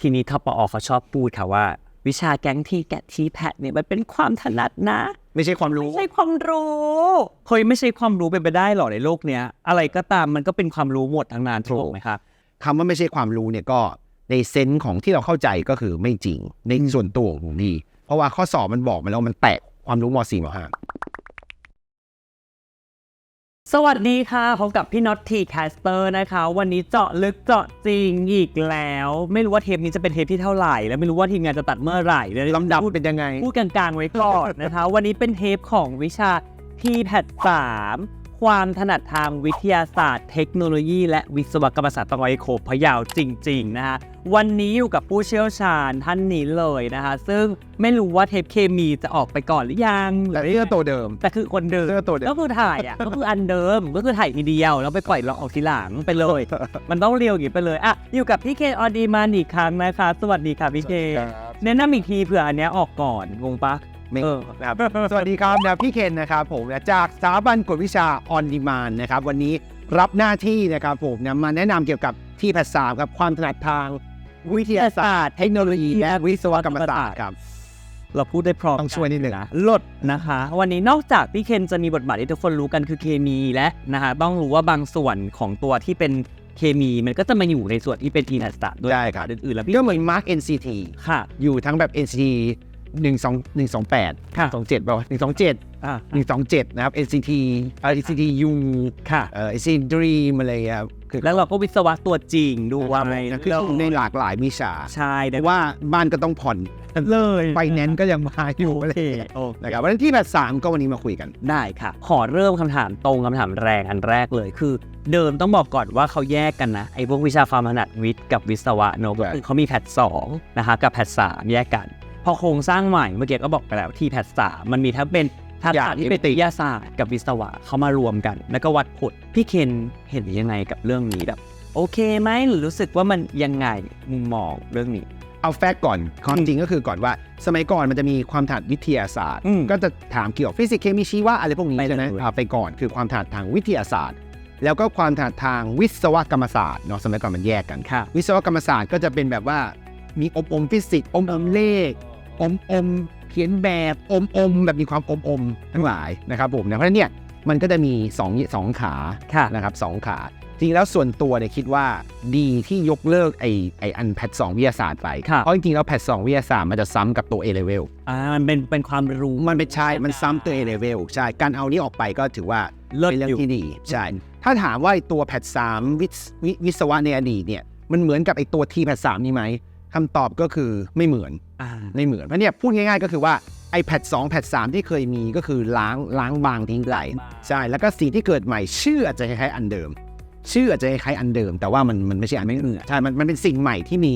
ทีนี้ทปอเขาชอบพูดค่ะว่า วิชาแก๊งทีแกะทีแพทเนี่ยมันเป็นความถนัดนะ ไม่ใช่ความรู้ไม่ใช่ความรู้เฮ้ยไม่ใช่ความรู้เป็นไปได้หรอในโลกเนี้ยอะไรก็ตามมันก็เป็นความรู้หมดทั้งนั้นถูกถูกไหมครับคำว่าไม่ใช่ความรู้เนี่ยก็ในเซนส์ของที่เราเข้าใจก็คือไม่จริงในส่วนตัวของผมดี เพราะว่าข้อสอบมันบอกมาแล้วมันแตกความรู้ม .4 ม .5 สวัสดีค่ะพบกับพี่น็อตทีแคสเตอร์นะคะ วันนี้เจาะลึกเจาะจริงอีกแล้ว ไม่รู้ว่าเทปนี้จะเป็นเทปที่เท่าไหร่ และไม่รู้ว่าทีมงานจะตัดเมื่อไหร่เลยลำดับพูดเป็นยังไง พูดกลางๆไว้ก่อนนะคะ วันนี้เป็นเทปของวิชา p แพทสาม ความถนัดทางวิทยาศาสตร์ เทคโนโลยี และวิศวกรรมศาสตร์ตองไอโคพะเยาวจริง ๆ นะคะวันนี้อยู่กับผู้เชี่ยวชาญท่านนี้เลยนะคะ ซึ่งไม่รู้ว่าเทปเคมีจะออกไปก่อนหรือยังแต่นี่ก็ตัวเดิม แต่คือคนเดิมเสื้อตัวเดิม ก็คือถ่ายอะ ก็คืออันเดิม ก็คือถ่ายทีเดียว แล้วไปปล่อยลองออกทีหลังไปเลย มันต้องเรียวอย่างนี้ไปเลย อะ อยู่กับพี่เคนออดีมานอีกครั้งนะคะ สวัสดีค่ะพี่เคนแนะนำอีกทีเผื่ออันเนี้ยออกก่อน งงปะ ไม่เออนะครับสวัสดีครับนะพี่เคนนะครับผมนะจากสถาบันกวดวิชาออนดีมานนะครับวันนี้รับหน้าที่นะครับผมนะมาแนะนำเกี่ยวกับที่แพทสามครับความถนัดทางวิทยาศาสตร์ เทคโนโลยีและวิศวกรรมศาสตร์ครับเราพูดได้พร้อมต้องช่วยนิดหนึ่งะลดนะคะ วันนี้นอกจากพี่เคนจะมีบทบาทที่ทุกคนรู้กันคือเคมีและนะคะต้องรู้ว่าบางส่วนของตัวที่เป็นเคมีมันก็จะมาอยู่ในส่วนที่เป็นทีนัสตะด้วยได้ครับอื่นๆแล้วพี่ก็เหมือน Mark NCT ค่ะ อยู่ทั้งแบบ NCT 1 2 128ค่ะ27ป่าวะ127อะ127นะครับ NCT เอ่อ NCT U ค่ะเอ่อ NCT Dream อะไรอย่างเงี้ยครับคือแล้วเราก็วิศวะตัวจริงดูว่านะคือในหลากหลายวิชาใช่แต่แต่ว่าบ้านก็ต้องผ่อนเลยไฟแนนซ์ก็ยังมาอยู่โออะไรเคอย่างเงี้ยโอเคนะครับวันนั้นที่แบบสามก็วันนี้มาคุยกันได้ค่ะ ขอเริ่มคำถามตรงคำถามแรงอันแรกเลยคือ เดิมต้องบอกก่อนว่าเขาแยกกันนะไอ้พวกวิชาความถนัดวิทย์กับวิศวะเนอะใช่คือเขามีแพทสองนะคะกับแพทสามแยกกัน พอโครงสร้างใหม่เมื่อกี้ก็บอกไปแล้วที่แพทสามมันมีทั้งเป็นทักษะที่เป็นวิทยาศาสตร์กับวิศวะเขามารวมกัน แล้วก็วัดผลพี่เคนเห็นยังไงกับเรื่องนี้แบบ โอเคไหมหรือรู้สึกว่ามันยังไงมุมมองเรื่องนี้เอาแฟกต์ก่อนความจริงก็คือก่อนว่า สมัยก่อนมันจะมีความถนัดวิทยาศาสตร์อืมก็จะถามเกี่ยวกับฟิสิกส์เคมีชีวะอะไรพวกนี้ไปเลยใช่ไหมเอาไปก่อนคือความถนัดทางวิทยาศาสตร์ แล้วก็ความถนัดทางวิศวกรรมศาสตร์เนาะสมัยก่อนมันแยกกันค่ะวิศวกรรมศาสตร์ก็จะเป็นแบบว่ามีอมอมฟิสิกส์อมอมเลข อมอมเขียนแบบอมอมแบบมีความอมอมทั้งหลายนะครับผมนะเพราะฉะนั้นเนี่ยมันก็จะมีสองสองขาค่ะนะครับสองขาจริงแล้วส่วนตัวเนี่ยคิดว่าดีที่ยกเลิกไอไออันแพทสองวิทยาศาสตร์ไปค่ะเพราะจริงๆแล้วแพทสองวิทยาศาสตร์มันจะซ้ำกับตัว A level อ่ามันเป็นเป็นความรู้มันเป็นใช่มันซ้ำตัว A level ใช่การเอานี้ออกไปก็ถือว่าเลิศเป็นเรื่ออยู่งที่ดีใช่ถ้าถามว่าไอ้ตัวแพทสามวิศวิวิศวะในอดีตเนี่ยมันเหมือนกับไอตัวทีแพทสามนี่ไหมคำตอบก็คือไม่เหมือนอ่า ไม่เหมือนเพราะเนี่ยพูดง่ายๆ ก็คือว่าไอแพดสองแพดสามที่เคยมีก็คือล้างล้างบางทิ้งไหลใช่แล้วก็สีที่เกิดใหม่ชื่ออาจจะคล้ายๆอันเดิม ชื่ออาจจะคล้ายๆอันเดิม แต่ว่ามันมันไม่ใช่อันไม่เหมือนใช่มันมันเป็นสิ่งใหม่ที่มี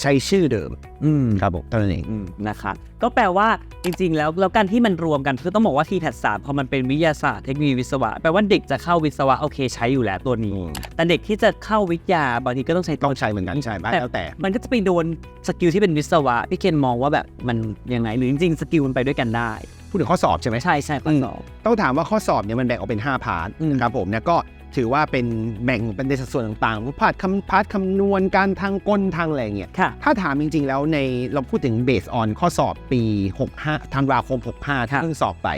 ใช้ชื่อเดิม อืมครับผมเท่านั้นเองอืมนะคะ ก็แปลว่าจริง ๆ แล้วแล้วการที่มันรวมกันคือต้องบอกว่าทีแพทสามพอมันเป็นวิทยาศาสตร์เทคโนโลยีวิศวะแปลว่าเด็กจะเข้าวิศวะโอเคใช้อยู่แล้วตัวนี้ แต่เด็กที่จะเข้าวิทยาบางทีก็ต้องใช้ต้องใช้เหมือนกันใช่ไหมแล้วแต่ มันก็จะไปโดนสกิลที่เป็นวิศวะพี่เคนมองว่าแบบมันยังไงหรือจริงๆสกิลมันไปด้วยกันได้ พูดถึงข้อสอบใช่ไหมใช่ใช่ข้อสอบต้องถามว่าข้อสอบเนี่ยมันแบ่งออกเป็น 5 พาร์ทอืมนะครับผมเนี่ยก็ ถือว่าเป็นแบ่งเป็นในสัดส่วนต่างๆพาร์ทคำพาร์ทคำนวณการทางกลทางอะไรอย่างเงี้ยค่ะถ้าถามจริง ๆ แล้วในเราพูดถึงเบสออนข้อสอบปี 65ธันวาคม 65ครับที่เพิ่งสอบไป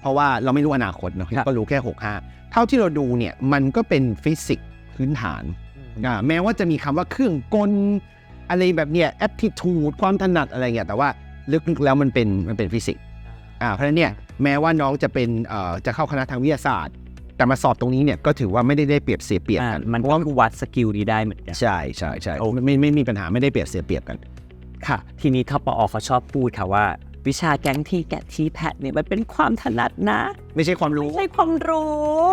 เพราะว่าเราไม่รู้อนาคตเนอะครับก็รู้แค่ 65 เท่าที่เราดูเนี่ยมันก็เป็นฟิสิกส์พื้นฐานอ่าแม้ว่าจะมีคำว่าเครื่องกลอะไรแบบเนี้ย aptitude ความถนัดอะไรเงี้ยแต่ว่าลึกๆแล้วมันเป็นมันเป็นฟิสิกส์อ่าเพราะฉะนั้นเนี่ยแม้ว่าน้องจะเป็นเอ่อจะเข้าคณะทางวิทยาศาสตร์ แต่มาสอบตรงนี้เนี่ยก็ถือว่าไม่ได้ได้เปรียบเสียเปรียบอ่ากันมันเพราะก็ว่าคือวัดสกิลนี้ได้เหมือนกันใช่ใช่ใช่โอ้ไม่ไม่ไม่มีปัญหาไม่ได้เปรียบเสียเปรียบกัน ค่ะ ทีนี้ทปอเขาชอบพูดค่ะว่า วิชาแก๊งทีแกะทีแพทเนี่ยมันเป็นความถนัดนะ ไม่ใช่ความรู้ไม่ใช่ความรู้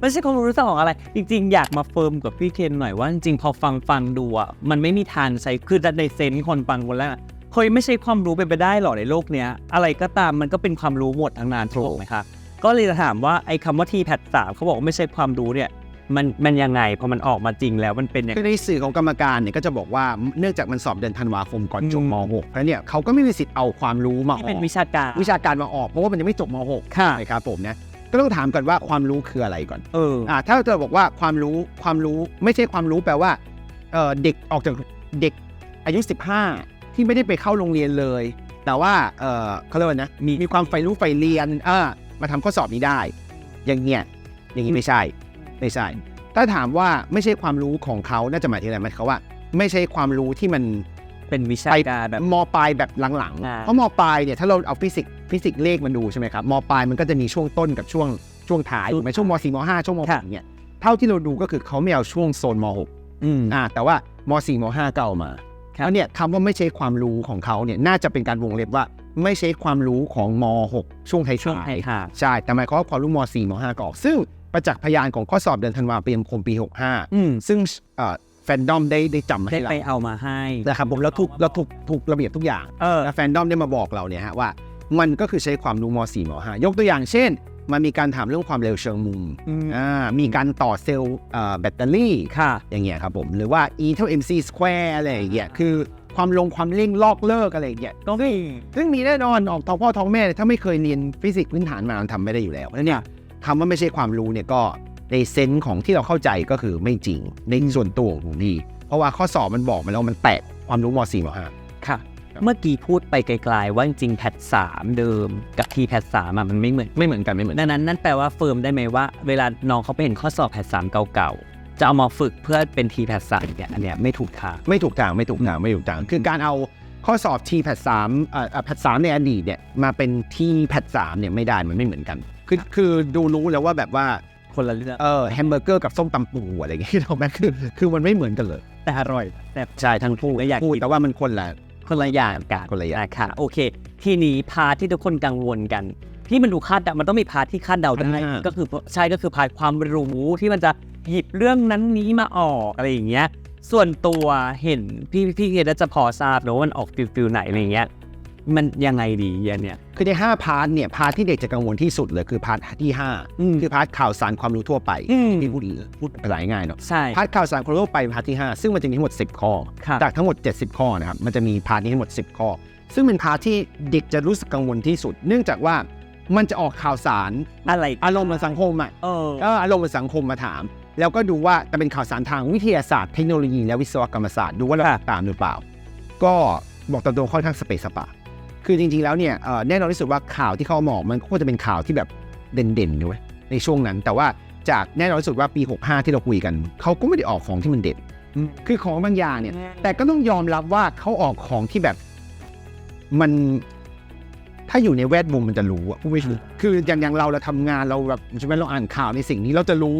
ไม่ใช่ความรู้สมองอะไร จริง ๆ อยากมาเฟิร์มกับพี่เคนหน่อยว่าจริงๆพอฟังฟังดูอะมันไม่มีทางใช้คือในเซนส์คนฟังคนแรกอะเฮ้ยไม่ใช่ความรู้เป็นไปได้หรอในโลกเนี้ยอะไรก็ตามมันก็เป็นความรู้หมดทั้งนั้นถูกถูกไหมคะ ก็เลยจะถามว่าไอ้คำว่าทีแพทสามเขาบอกว่าไม่ใช่ความรู้เนี่ยมันมันยังไงพอมันออกมาจริงแล้วมันเป็นยังคืไงอในสื่อของกรรมการเนี่ยก็จะบอกว่าเนื่องจากมันสอบเดือนธันวาคมก่อนจบอืมม .6 เพราะฉะนั้นเนี่ยเขาก็ไม่มีสิทธิ์เอาความรู้มาอที่อเป็นกวิชาการวิชาการมาออกเพราะว่ามันยังไม่จบม .6 ค่ะนะครับผมนะก็ต้องถามก่อนว่าความรู้คืออะไรก่อนเอออ่าถ้าเราบอกว่าความรู้ความรู้ไม่ใช่ความรู้แปลว่าเออเด็กออกจากเด็กอายุ 15 ที่ไม่ได้ไปเข้าโรงเรียนเลย แต่ว่าเออเขาเรียกว่านะมีมีความใฝ่รู้ใฝ่เรียนเออ มาทำข้อสอบนี้ได้ อย่างเงี้ยอย่างนี้ไม่ใช่ไม่ใช่ ถ้าถามว่าไม่ใช่ความรู้ของเขาน่าจะหมายถึงอะไรหมายเขามว่า ไม่ใช่ความรู้ที่มันเป็นวิชาไปการแบบมปลายแบบหลังอ่าๆเพราะมปลายเนี่ยถ้าเราเอาฟิสิกส์ฟิสิกส์เลขมันดูใช่ไหมครับมปลายมันก็จะมีช่วงต้นกับช่วงช่วงท้ายถูกไหมช่วงมสี่มห้าช่วงมหค่ะกเนี่ยเท่าที่เราดูก็คือเขาไม่เอาช่วงโซนมหกอืมอ่าแต่ว่ามสี่มห้าก็เอามาครับแล้วเนี่ยคำว่าไม่ใช่ความรู้ของเขาเนี่ยน่าจะเป็นการวงเล็บว่า ไม่ใช่ความรู้ของมหกช่วงท้ายๆช่วงไทยค่ะใช่ แต่หมายความว่าความรู้ม 4 ม 5 ก็ออก ซึ่งประจักษ์พยานของข้อสอบเดือนธันวาคมคมปีอืม65 ซึ่งแฟนดอมได้ได้จำมาได้ให้เราไปเอามาให้นะครับผมแล้วถูกแล้วถูกถูกระเบียบทุกอย่างเออแล้วแฟนดอมได้มาบอกเราเนี่ยฮะว่า มันก็คือใช้ความรู้ม 4 ม 5 ยกตัวอย่างเช่น มันมีการถามเรื่องความเร็วเชิงมุมอืมอ่ามีการต่อเซลล์เอ่อแบตเตอรี่ค่ะอย่างเงี้ยครับผมหรือว่า e เท่า mc square อะไรอย่างเงี้ยคือ ความลงความเร่งลอกเลิกอะไรอย่างเงี้ยก็มีซึ่งมีแน่นอนออกท้องพ่อท้องแม่เนี่ยถ้าไม่เคยเรียนฟิสิกส์พื้นฐานมามันทำไม่ได้อยู่แล้วแล้วเนี่ยคำว่าไม่ใช่ความรู้เนี่ยก็ในเซนส์ของที่เราเข้าใจก็คือไม่จริงในส่วนตัวของผมดีเพราะว่าข้อสอบมันบอกมาแล้วมันแตะความรู้ม .4 ม .5 ค่ะ เมื่อกี้พูดไปไกลๆว่าจริงๆแพทสามเดิมกับทีแพทสามอะมันไม่เหมือนไม่เหมือนกันไม่เหมือนดังนั้นนั่นแปลว่าเฟิร์มได้ไหมว่า เวลาน้องเขาไปเห็นข้อสอบแพทสามเก่าๆ จะเอามาฝึกเพื่อเป็นทีแพทสามเนี่ยอันเนี้ยไม่ถูกทาง ไม่ถูกทางไม่ถูกทางไม่ถูกทางคือการเอาข้อสอบ T แพทสามเอ่อแพทสามในอดีตเนี่ยมาเป็น T แพทสามเนี่ยไม่ได้มันไม่เหมือนกัน คือคือดูรู้แล้วว่าแบบว่าคนละเรื่องเออแฮมเบอร์เกอร์กับส้มตำปูอะไรอย่างเงี้ยเราแม่คือคือมันไม่เหมือนกันเลย แต่อร่อยแต่ใช่ทั้งคู่ก็อยากพูดกินแต่ว่ามันคนละ คนละอย่างกันคนละอย่าง นะคะโอเค ทีนี้พาร์ทที่ทุกคนกังวลกันที่มันดูคาดเดามันต้องมีพาร์ทที่คาดเดาได้ อ่า ก็คือใช่ก็คือพาร์ทความรู้ที่มันจะ หยิบเรื่องนั้นนี้มาออกอะไรอย่างเงี้ย ส่วนตัวเห็นพี่พี่เคนน่าจะพอทราบนะว่ามันออกฟิลฟิลไหนอะไรอย่างเงี้ย มันยังไงดีอันเนี่ย คือใน 5 พาร์ทเนี่ยพาร์ทที่เด็กจะกังวลที่สุดเลยคือพาร์ทที่ อืม5 คือพาร์ทข่าวสารความรู้ทั่วไปอืม ที่พูดพูดภาษาง่ายๆเนาะใช่ พาร์ทข่าวสารความรู้ทั่วไปพาร์ทที่ 5 ซึ่งมันจะมีทั้งหมด 10 ข้อค่ะจากทั้งหมด 70 ข้อนะครับมันจะมีพาร์ทนี้ทั้งหมด 10 ข้อ ซึ่งเป็นพาร์ทที่เด็กจะรู้สึกกังวลที่สุด เนื่องจากว่ามันจะออกข่าวสารอะไรอารมณ์ในสังคมอะ เออ ก็อารมณ์ในสังคมมาถาม แล้วก็ดูว่าจะเป็นข่าวสารทางวิทยาศาสตร์เทคโนโลยีและวิศวกรรมศาสตร์ดูว่าเราค่ะตามหรือเปล่า ก็บอกตามตรงค่อนข้างสเปซสปะ คือจริงๆแล้วเนี่ยเอ่อแน่นอนที่สุดว่าข่าวที่เขาเอามาออกมันก็จะเป็นข่าวที่แบบเด่นๆด้วยในช่วงนั้น แต่ว่าจากแน่นอนที่สุดว่าปี 65 ที่เราคุยกันเขาก็ไม่ได้ออกของที่มันเด่นอืมคือของบางอย่างเนี่ย แต่ก็ต้องยอมรับว่าเขาออกของที่แบบมันถ้าอยู่ในแวดวงมันจะรู้อะผู้ไม่รู้คืออย่างอย่างเราเราทำงานเราแบบใช่ไหมเราอ่านข่าวในสิ่งนี้เราจะรู้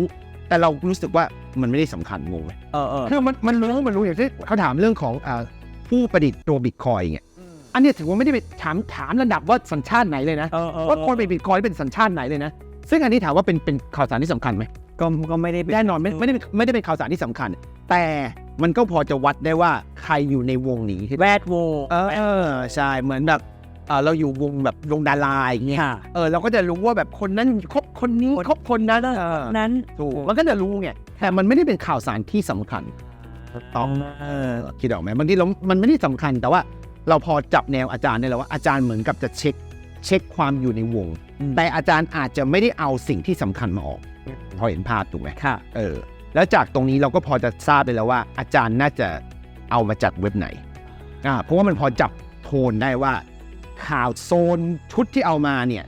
แต่เรารู้สึกว่ามันไม่ได้สำคัญงงไหมเออเออคือมันมันรู้มันรู้อย่างที่เขาถามเรื่องของอ่าผู้ประดิษฐ์ตัวบิตคอยน์เงี้ยอันเนี้ยถือว่าไม่ได้ไปถามถามระดับว่าสัญชาติไหนเลยนะเออเออว่าคนเป็นบิตคอยน์เป็นสัญชาติไหนเลยนะซึ่งอันนี้ถามว่าเป็นเป็นข่าวสารที่สำคัญไหมก็ก็ไม่ได้เป็แน่นอนไม่ไม่ได้เป็นไม่ได้เป็นข่าวสารที่สำคัญ แต่มันก็พอจะวัดได้ว่าใครอยู่ในวงนี้ที่แวดวงเออเออใช่เหมือนแบบเอ่อเราอยู่วงแบบวงดาราอย่างเงี้ยค่ะเออเราก็จะรู้ว่าแบบคนนั้นคบ คนนี้คบคนนั้นเออ นั้น ถูกมันก็จะรู้ไงแต่มันไม่ได้เป็นข่าวสารที่สำคัญต้องเออคิดออกไหมบางทีเรามันไม่ได้สำคัญ แต่ว่าเราพอจับแนวอาจารย์ได้แล้วว่าอาจารย์เหมือนกับจะเช็คเช็คความอยู่ในวง อืม แต่อาจารย์อาจจะไม่ได้เอาสิ่งที่สำคัญมาออก พอเห็นภาพถูกไหมค่ะ เออ แล้วจากตรงนี้เราก็พอจะทราบได้แล้วว่า อาจารย์น่าจะเอามาจากเว็บไหนอ่าเพราะว่ามันพอจับโทนได้ว่า ข่าวโซนชุดที่เอามาเนี่ย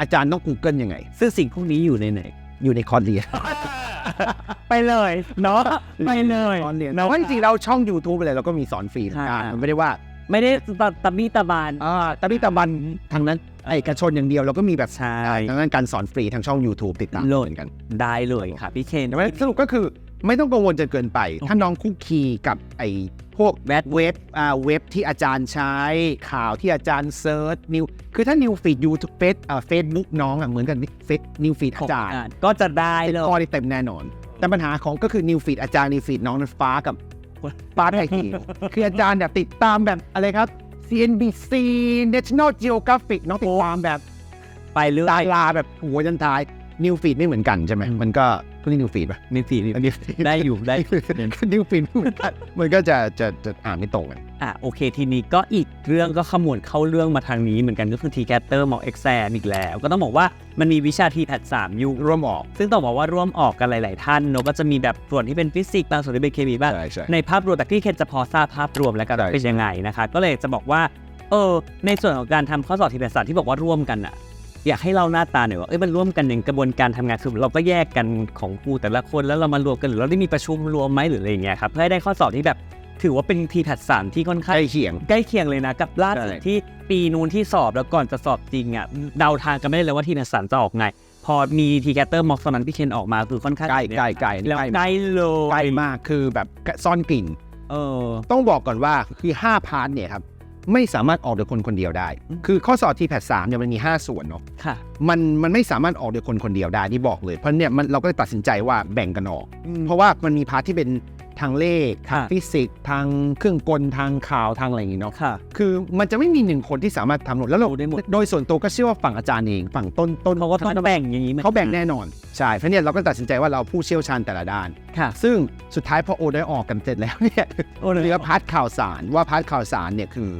อาจารย์ต้อง Google ยังไง ซึ่งสิ่งพวกนี้อยู่ในไหน อยู่ในคอร์สเรียน ไปเลยเนาะไปเลยคอร์สเรียนเนาะแต่ว่าจริงๆเราช่อง YouTube อะไรเราก็มีสอนฟรีเหมือนกันอ่ามันไม่ได้ว่าไม่ได้ตะตะบี้ตะบาน อ่าตะบิตะบันทางนั้นเอกชนอย่างเดียวเราก็มีแบบใช่ ทางนั้นการสอนฟรีทางช่อง YouTube ติดตามโหลดเหมือนกัน ได้เลยค่ะพี่เคนแต่ว่าสรุปก็คือ ไม่ต้องกังวลจนเกินไป ถ้าน้องคุกคีกับไอ้พวกแวดเว็บอ่าเว็บที่อาจารย์ใช้ข่าวที่อาจารย์เซิร์ชนิวคือถ้านิวฟีดยูทูบเฟซอ่าเฟซบุ๊กน้องอะเหมือนกันเฟซนิวฟีดขอาองจารย์อ่านก็จะได้เลยข้อที่เต็มแน่นอน แต่ปัญหาของก็คือนิวฟีดอาจารย์นิวฟีดน้องนั้นฟ้ากับฟ้าไทยทีคืออาจารย์แบบติดตามแบบอะไรครับ CNBC National Geographic น้องติดตามแบบ ไปเรื่อดายราแบบหัวยันท้าย นิวฟีดไม่เหมือนกันใช่ไหมอืมมันก็ก็นี่นิวฟีดป่ะมีสี่อันนี้ได้อยู่ได้อยู่นิวฟีดไม่เหมือนกันมันก็จะจะจะอ่านไม่ตรงกันอะโอเคทีนี้ก็อีกเรื่องก็ขมวดเข้าเรื่องมาทางนี้เหมือนกันก็คือ t c a t t e r มอ exam อีกแล้ว ก็ต้องบอกว่ามันมีวิชา t p a t 3อยู่ร่วมออก ซึ่งต้องบอกว่าร่วมออกกันหลาย ๆ ท่านเนอะก็จะมีแบบส่วนที่เป็นฟิสิกส์บางส่วนที่เป็นเคมีบ้างใช่ใช่ในภาพรวมแต่ที่เคนจะพอทราบภาพรวมแล้วกันใช่เป็นยังไงนะคะก็เลยจะบอกว่าเออในส่วนของการทำข้อสอบทีแพสามที่บอกว่าร่วมกันอะ อยากให้เราหน้าตาหน่อยว่าเอ้ยมันร่วมกันในกระบวนการทำงานคือเราก็แยกกันของครูแต่ละคนแล้วเรามารวมกันหรือเราได้มีประชุมรวมไหมหรืออะไรอย่างเงี้ยครับเพื่อให้ได้ข้อสอบที่แบบถือว่าเป็นทีแพสามที่ค่อนข้างใกล้เคียงใกล้เคียงเลยนะกับล่าสุดใช่ที่ปีนู้นที่สอบแล้วก่อนจะสอบจริงอะเดาทางกันไม่ได้เลยว่าทีแพสามจะออกไง พอมีทีแคตเตอร์ม็อกตอนนั้นพี่เคนออกมาคือค่อนข้างใกล้ใกล้ใกล้แล้วใกล้ใกล้เลยใกล้มากคือแบบซ่อนกลิ่นเออต้องบอกก่อนว่าคือ5พาร์ทเนี่ยครับ ไม่สามารถออกโดยคนคนเดียวได้ คือข้อสอบทีแพทสามเนี่ยมันมี 5 ส่วนเนาะค่ะมันมันไม่สามารถออกโดยคนคนเดียวได้ที่บอกเลยเพราะเนี่ยมันเราก็เลยตัดสินใจว่าแบ่งกันออก เพราะว่ามันมีพาร์ทที่เป็นทางเลขทางค่ะฟิสิกส์ทางเครื่องกลทางข่าวทางอะไรอย่างงี้เนาะค่ะ คือมันจะไม่มีหนึ่งคนที่สามารถทำหมดแล้วเรารู้ได้หมดโดยส่วนตัวก็เชื่อว่าฝั่งอาจารย์เองฝั่งต้นต้นเขาก็ต้องแบ่งอย่างนี้ไหมเขาแบ่งแน่นอนใช่เพราะเนี่ยเราก็ตัดสินใจว่าเราผู้เชี่ยวชาญแต่ละด้านค่ะ ซึ่งสุดท้ายพอโอได้ออกกันเสร็จแล้วเนี่ยโอ้เลยเหลือพาร์ทข่าวสารว่าพาร์ทข่าวสารเนี่ยคือ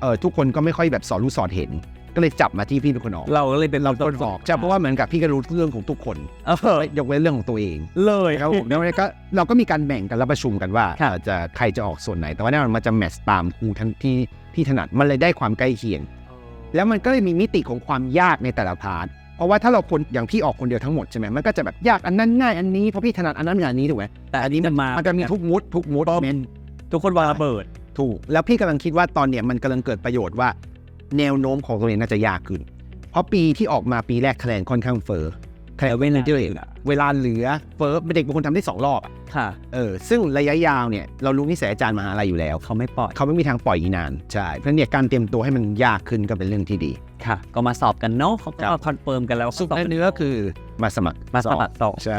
เออทุกคนก็ไม่ค่อยแบบสอนรู้สอนเห็น ก็เลยจับมาที่พี่เป็นคนออกเราก็เลยเป็นเราต้นออกใช่เพราะว่าเหมือนกับพี่ก็รู้เรื่องของทุกคนเออยกเว้นเรื่องของตัวเองเลยครับผมแล้วก็เราก็มีการแบ่งกันแล้วประชุมกันว่าครับเอ่อจะใครจะออกส่วนไหน แต่ว่าแน่นอนมันจะแมทช์ตามครูทั้งที่ที่ถนัดมันเลยได้ความใกล้เคียง แล้วมันก็เลยมีมิติของความยากในแต่ละพาร์ทเพราะว่าถ้าเราคนอย่างพี่ออกคนเดียวทั้งหมดใช่ไหมมันก็จะแบบยากอันนั้นง่ายอันนี้เพราะพี่ถนัดอันนั้นอย่างนี้ถูกไหมแต่อันนี้มันมามันจะมีทุกมุดทุกมุดป๊อปเมนทุกคนวางระเบิด ถูก แล้วพี่กำลังคิดว่าตอนเนี้ยมันกำลังเกิดประโยชน์ว่า แนวโน้มของตัวเองน่าจะยากขึ้น เพราะปีที่ออกมาปีแรกคะแนนค่อนข้างเฟอร์คะแนนเวลาที่เหลือเวลาเหลือเฟอร์เด็กบางคนทำได้สองรอบอะค่ะเออซึ่งระยะยาวเนี่ยเรารู้นิสัยอาจารย์มหาลัยอยู่แล้ว เขาไม่ปล่อยเขาไม่มีทางปล่อยอีกนาน ใช่ เพราะฉะนั้นเนี่ยการเตรียมตัวให้มันยากขึ้นก็เป็นเรื่องที่ดี ค่ะ ก็มาสอบกันเนาะเขาก็ครับคอนเฟิร์มกันแล้วสุดท้ายเนื้อคือมาสมัครมาสมัครสอบใช่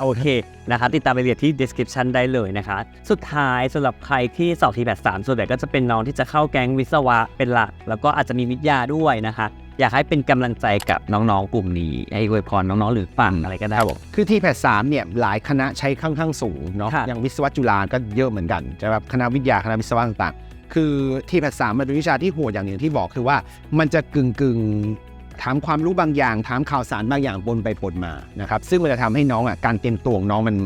โอเคนะคะติดตามรายละเอียดที่ description ได้เลยนะคะสุดท้ายสำหรับใครที่สอบทีแบบ3ส่วนใหญ่ก็จะเป็นน้องที่จะเข้าแก๊งวิศวะเป็นหลัก แล้วก็อาจจะมีวิทยาด้วยนะคะอยากให้เป็นกำลังใจกับน้องๆ กลุ่มนี้ให้อวยพรน้องๆ หรือฟังอะไรก็ได้คือที่แพทสามเนี่ยหลายคณะใช้ค่อนข้างสูงเนาะครับอย่างวิศวะจุฬาก็เยอะเหมือนกันจะแบบคณะวิทยาคณะวิศวะต่างๆ คือที่แพทสามมันเป็นวิชาที่โหดอย่างหนึ่งที่บอกคือว่ามันจะกึ่งกึ่งๆถามความรู้บางอย่าง ถามข่าวสารบางอย่างปนไปปนมานะครับซึ่งมันจะทำให้น้องอะการเตรียมตัวของน้องมัน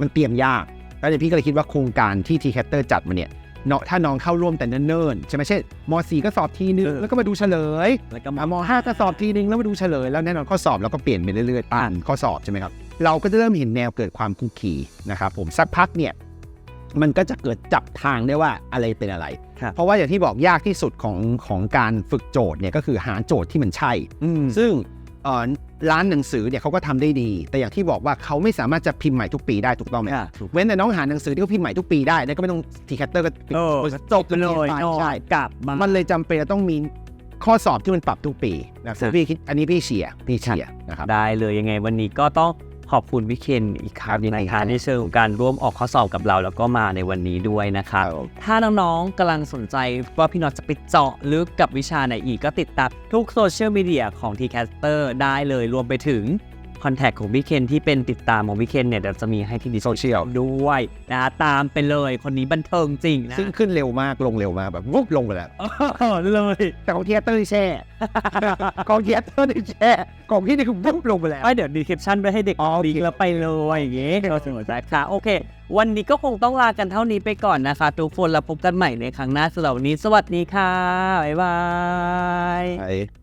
มันเตรียมยากแล้วเดี๋ยวพี่ก็เลยคิดว่าโครงการที่ทีแคตเตอร์จัดมาเนี่ยเนาะถ้าน้องเข้าร่วมแต่เนิ่นๆใช่ไหมเช่นม .4 ก็สอบทีนึงแล้วก็มาดูเฉลยแล้วก็อะม5 ก็สอบทีนึงแล้วมาดูเฉลยแล้วแน่นอนข้อสอบเราก็เปลี่ยนไปเรื่อยๆอ่านข้อสอบใช่ไหมครับเราก็จะเริ่มเห็นแนวเกิดความคุกคีนะครับผมสักพักเนี่ย มันก็จะเกิดจับทางได้ว่าอะไรเป็นอะไรครับเพราะว่าอย่างที่บอกยากที่สุดของของการฝึกโจทย์เนี่ยก็คือหาโจทย์ที่มันใช่อืมซึ่งเอ่อร้านหนังสือเนี่ยเขาก็ทำได้ดี แต่อย่างที่บอกว่าเขาไม่สามารถจะพิมพ์ใหม่ทุกปีได้ถูกต้องไหมค่ะถูกเว้นแต่น้องหาหนังสือที่เขาพิมพ์ใหม่ทุกปีได้แล้วก็ไม่ต้องทีแคตเตอร์ก็เออจบไปเลยใช่เนอะใช่กลับมามันเลยจำเป็นจะต้องมีข้อสอบที่มันปรับทุกปีนะครัซึ่บงพี่คิดอันนี้พี่เชียร์พี่เชียร์นะครับได้เลยยังไงวันนี้ก็ต้อง ขอบคุณพี่เคนอีกครั้งยินดีนะครัคะบในเชิงของการร่วมออกข้อสอบกับเราแล้วก็มาในวันนี้ด้วยนะคะถ้าน้องๆกำลังสนใจว่าพี่น็อตจะไปเจาะลึกกับวิชาไหนอีกก็ติดตามทุกโซเชียลมีเดียของ t c a s t e r ได้เลยรวมไปถึง คอนแทคของพี่เคนที่เป็นติดตามของพี่เคนเนี่ยเดี๋ยวจะมีให้ที่ดิสโซเชียลด้วยนะตามไปเลยคนนี้บันเทิงจริงนะซึ่งขึ้นเร็วมากลงเร็วมากแบบวุบลงไปแล้วเออเลยแต่ของเทียเตอร์นี่แช่ของเทียเตอร์นี่แช่ของพี่นี่คือวุบลงไปแล้วไว้เดี๋ยวดีคริปชั่นไปให้เด็กอ๋อโอเคลิงก์แล้วไปเลยอย่างเงี้ยเราสนใจค่ะโอเค วันนี้ก็คงต้องลากันเท่านี้ไปก่อนนะคะ ทุกคนแล้วพบกันใหม่ในครั้งหน้าสำหรับวันนี้ สวัสดีค่ะบ๊ายบายไอ้